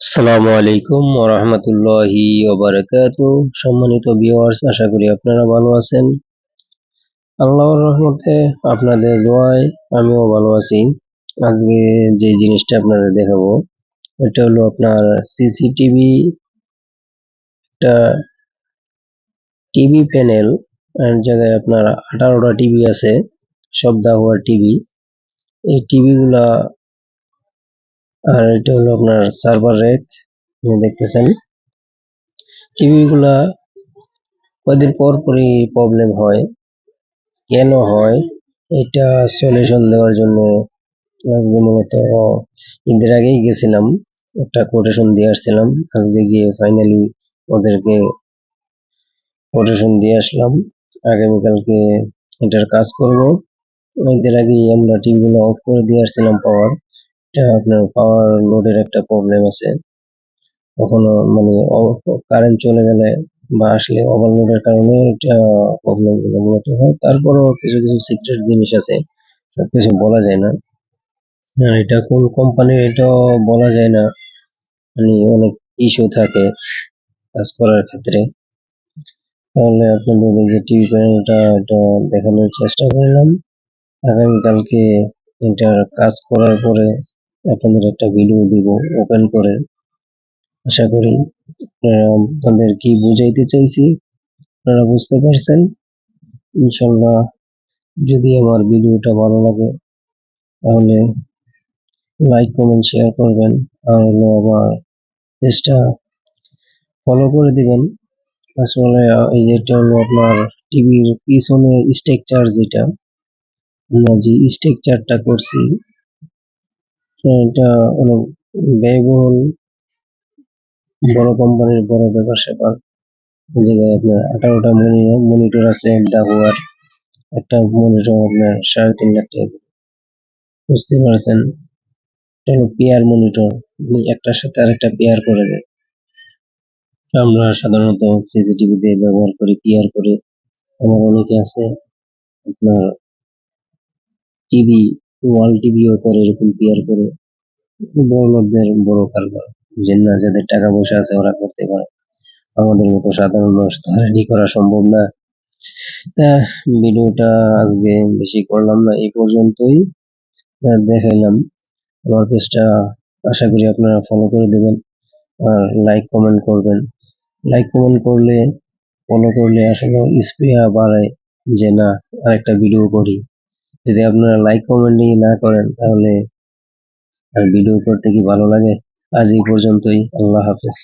আসসালামু আলাইকুম ওরহমতুল্লাহি ওবারাকাত। সম্মানিত ভিউয়ার্স আশা করি আপনারা ভালো আছেন। আল্লাহর রহমতে আপনাদের দোয়ায় আমিও ভালো আছি। আজকে যে জিনিসটা আপনাদের দেখাবো, এটা হলো আপনার সিসিটিভি, একটা টিভি প্যানেল জায়গায় আপনার আঠারোটা টিভি আছে সব দাহুয়ার টিভি। এই টিভিগুলা আর এটা হলো আপনার সার্ভার রেক দেখতেছেন। টিভিগুলা কদিন পর পরই প্রবলেম হয়। কেন হয়? এটা সলিউশন দেওয়ার জন্য মূলত ঈদের আগেই গেছিলাম, একটা কোটেশন দিয়ে আসছিলাম। আজকে গিয়ে ফাইনালি ওদেরকে কোটেশন দিয়ে আসলাম। আগামীকালকে এটার কাজ করব। ঈদের আগেই আমরা টিভিগুলো অফ করে দিয়ে আসছিলাম পাওয়ার এটা আপনার পাওয়ার লোডের একটা প্রবলেম আছে। কখনো মানে কারেন্ট চলে গেলে বা আসলে ওভারলোডের কারণে এটা প্রবলেমগুলো মূলত হয়। তারপরেও কিছু কিছু সিক্রেট জিনিস আছে, সবকিছু বলা যায় না। এটা কোন কোম্পানির এটাও বলা যায় না। মানে অনেক ইস্যু থাকে কাজ করার ক্ষেত্রে। তাহলে আপনাদের যে টিভি প্যানেলটা এটা দেখানোর চেষ্টা করলাম। আগামীকালকে এটার কাজ করার পরে আপনাদের একটা ভিডিও দিব ওপেন করে। আশা করি আপনাদের কি বুঝাইতে চাইছি, আপনারা বুঝতে পারছেন। ইনশাল্লাহ যদি আমার ভিডিওটা ভালো লাগে, তাহলে লাইক কমেন্ট শেয়ার করবেন। আর হলো আমার পেজটা ফলো করে দিবেন। আসলে, এই যেটা হলো আপনার টিভির পিছনে স্ট্রাকচার যেটা, আমরা যে স্ট্রাকচারটা করছি এটা অনেক ব্যয়বহুল বড় কোম্পানির বড় ব্যাপার স্যাপার। জায়গায় আপনার আঠারোটা মনিটর আছে দাহুয়ার একটা মনিটর আপনার সাড়ে তিন লাখ টাকা বুঝতে পারছেন? এটা পেয়ার মনিটর একটার সাথে আরেকটা পেয়ার করে দেয় আমরা সাধারণত সিসিটিভি দিয়ে ব্যবহার করি পেয়ার করে। আমার অনেকে আছে, আপনার টিভি ওয়াল টিভিও করে, এরকম পেয়ার করে। বড় লোকদের বড় কারবার। যে না যাদের টাকা পয়সা আছে ওরা করতে পারে। আমাদের মতো সাধারণ মানুষ তো রেডি করা সম্ভব না। তা ভিডিওটা আজকে বেশি করলাম না, এই পর্যন্তই। দেখাইলাম। আমার পেজটা আশা করি আপনারা ফলো করে দেবেন। আর লাইক কমেন্ট করবেন। লাইক কমেন্ট করলে ফলো করলে আসলে স্প্রিয়া বাড়ায় যে না, আরেকটা ভিডিও করি। যদি আপনারা লাইক কমেন্টই না করেন, তাহলে ভিডিও করতে কি ভালো লাগে? আজ এই পর্যন্তই, আল্লাহ হাফেজ।